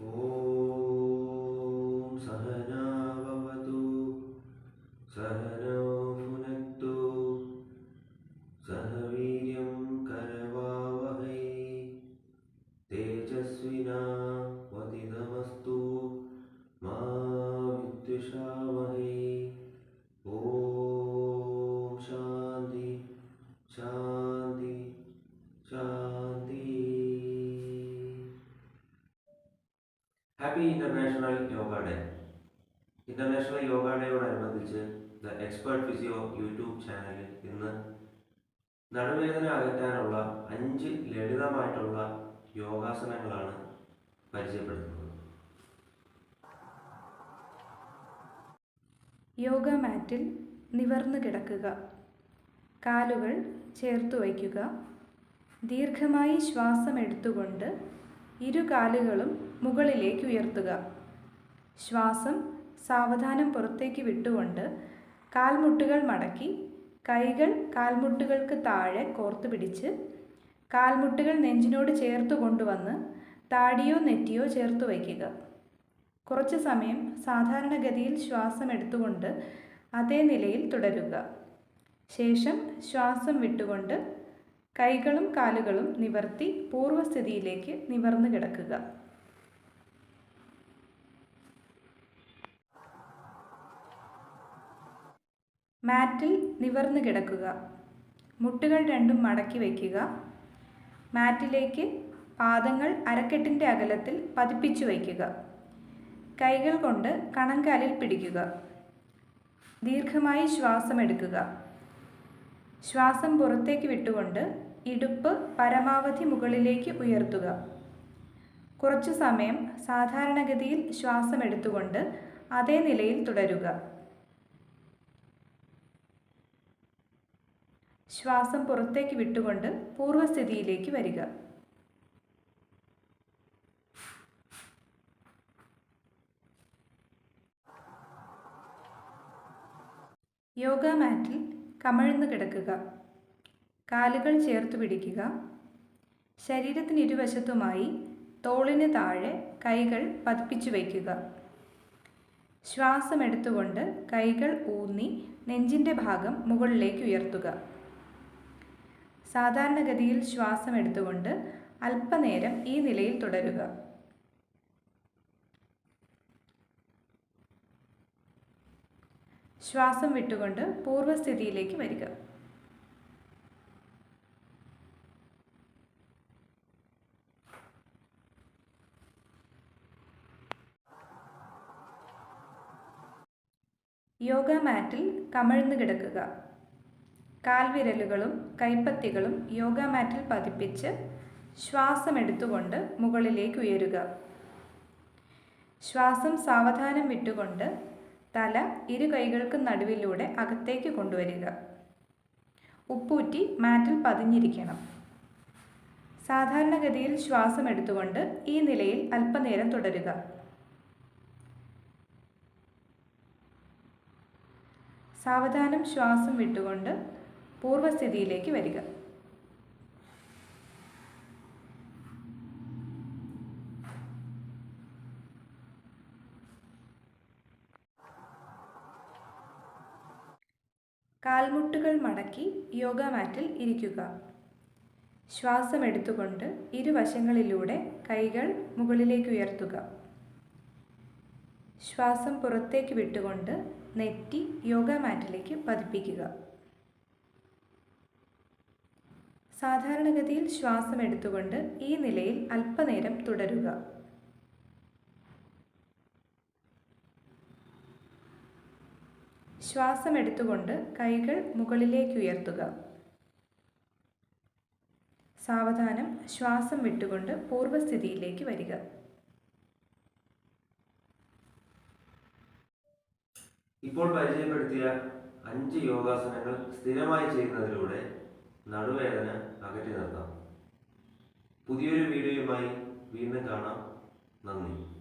ॐ सहना भवतु। सहनौ International Yoga Day International Yoga ഡേയോടനുബന്ധിച്ച് the expert physio YouTube ചാനലിൽ ഇന്ന് നടുവേദന അകറ്റാനുള്ള അഞ്ച് ലളിതമായിട്ടുള്ള യോഗാസനങ്ങളാണ് പരിചയപ്പെടുത്തുന്നത് യോഗ മാറ്റിൽ നിവർന്നു കിടക്കുക. കാലുകൾ ചേർത്ത് വയ്ക്കുക. ദീർഘമായി ശ്വാസം എടുത്തുകൊണ്ട് ഇരു കാലുകളും മുകളിലേക്ക് ഉയർത്തുക. ശ്വാസം സാവധാനം പുറത്തേക്ക് വിട്ടുകൊണ്ട് കാൽമുട്ടുകൾ മടക്കി കൈകൾ കാൽമുട്ടുകൾക്ക് താഴെ കോർത്തു പിടിച്ച് കാൽമുട്ടുകൾ നെഞ്ചിനോട് ചേർത്ത് കൊണ്ടുവന്ന് താടിയോ നെറ്റിയോ ചേർത്ത് വയ്ക്കുക. കുറച്ച് സമയം സാധാരണഗതിയിൽ ശ്വാസം എടുത്തുകൊണ്ട് അതേ നിലയിൽ തുടരുക. ശേഷം ശ്വാസം വിട്ടുകൊണ്ട് കൈകളും കാലുകളും നിവർത്തി പൂർവസ്ഥിതിയിലേക്ക് നിവർന്നു കിടക്കുക. മാറ്റിൽ നിവർന്നു കിടക്കുക. മുട്ടുകൾ രണ്ടും മടക്കി വയ്ക്കുക. മാറ്റിലേക്ക് പാദങ്ങൾ അരക്കെട്ടിന്റെ അകലത്തിൽ പതിപ്പിച്ചു വയ്ക്കുക. കൈകൾ കൊണ്ട് കണങ്കാലിൽ പിടിക്കുക. ദീർഘമായി ശ്വാസം എടുക്കുക ശ്വാസം പുറത്തേക്ക് വിട്ടുകൊണ്ട് ഇടുപ്പ് പരമാവധി മുകളിലേക്ക് ഉയർത്തുക. കുറച്ചു സമയം സാധാരണഗതിയിൽ ശ്വാസം എടുത്തുകൊണ്ട് അതേ നിലയിൽ തുടരുക. ശ്വാസം പുറത്തേക്ക് വിട്ടുകൊണ്ട് പൂർവസ്ഥിതിയിലേക്ക് വരിക. യോഗ മാറ്റിൽ കമഴ്ന്നു കിടക്കുക. കാലുകൾ ചേർത്ത് പിടിക്കുക. ശരീരത്തിന് ഇരുവശത്തുമായി തോളിന് താഴെ കൈകൾ പതിപ്പിച്ചു വയ്ക്കുക. ശ്വാസം എടുത്തുകൊണ്ട് കൈകൾ ഊന്നി നെഞ്ചിന്റെ ഭാഗം മുകളിലേക്ക് ഉയർത്തുക. സാധാരണഗതിയിൽ ശ്വാസം എടുത്തുകൊണ്ട് അല്പനേരം ഈ നിലയിൽ തുടരുക. ശ്വാസം വിട്ടുകൊണ്ട് പൂർവസ്ഥിതിയിലേക്ക് വരിക. യോഗ മാറ്റിൽ കമഴ്ന്നു കിടക്കുക. കാൽവിരലുകളും കൈപ്പത്തികളും യോഗ മാറ്റിൽ പതിപ്പിച്ച് ശ്വാസം എടുത്തുകൊണ്ട് മുകളിലേക്ക് ഉയരുക. ശ്വാസം സാവധാനം വിട്ടുകൊണ്ട് തല ഇരു കൈകൾക്കും നടുവിലൂടെ അകത്തേക്ക് കൊണ്ടുവരിക. ഉപ്പൂറ്റി മാറ്റിൽ പതിഞ്ഞിരിക്കണം. സാധാരണഗതിയിൽ ശ്വാസം എടുത്തുകൊണ്ട് ഈ നിലയിൽ അല്പനേരം തുടരുക. സാവധാനം ശ്വാസം വിട്ടുകൊണ്ട് പൂർവസ്ഥിതിയിലേക്ക് വരിക. കാൽമുട്ടുകൾ മടക്കി യോഗ മാറ്റിൽ ഇരിക്കുക. ശ്വാസം എടുത്തുകൊണ്ട് ഇരുവശങ്ങളിലൂടെ കൈകൾ മുകളിലേക്ക് ഉയർത്തുക. ശ്വാസം പുറത്തേക്ക് വിട്ടുകൊണ്ട് നെറ്റി യോഗ മാറ്റിലേക്ക് പതിപ്പിക്കുക. സാധാരണഗതിയിൽ ശ്വാസം എടുത്തുകൊണ്ട് ഈ നിലയിൽ അല്പനേരം തുടരുക. ശ്വാസം എടുത്തുകൊണ്ട് കൈകൾ മുകളിലേക്ക് ഉയർത്തുക സാവധാനം ശ്വാസം വിട്ടുകൊണ്ട് പൂർവസ്ഥിതിയിലേക്ക് വരിക. ഇപ്പോൾ പരിചയപ്പെടുത്തിയ അഞ്ച് യോഗാസനങ്ങൾ സ്ഥിരമായി ചെയ്യുന്നതിലൂടെ നടുവേദന അകറ്റി നിർത്താം. പുതിയൊരു വീഡിയോയുമായി വീണ്ടും കാണാം. നന്ദി.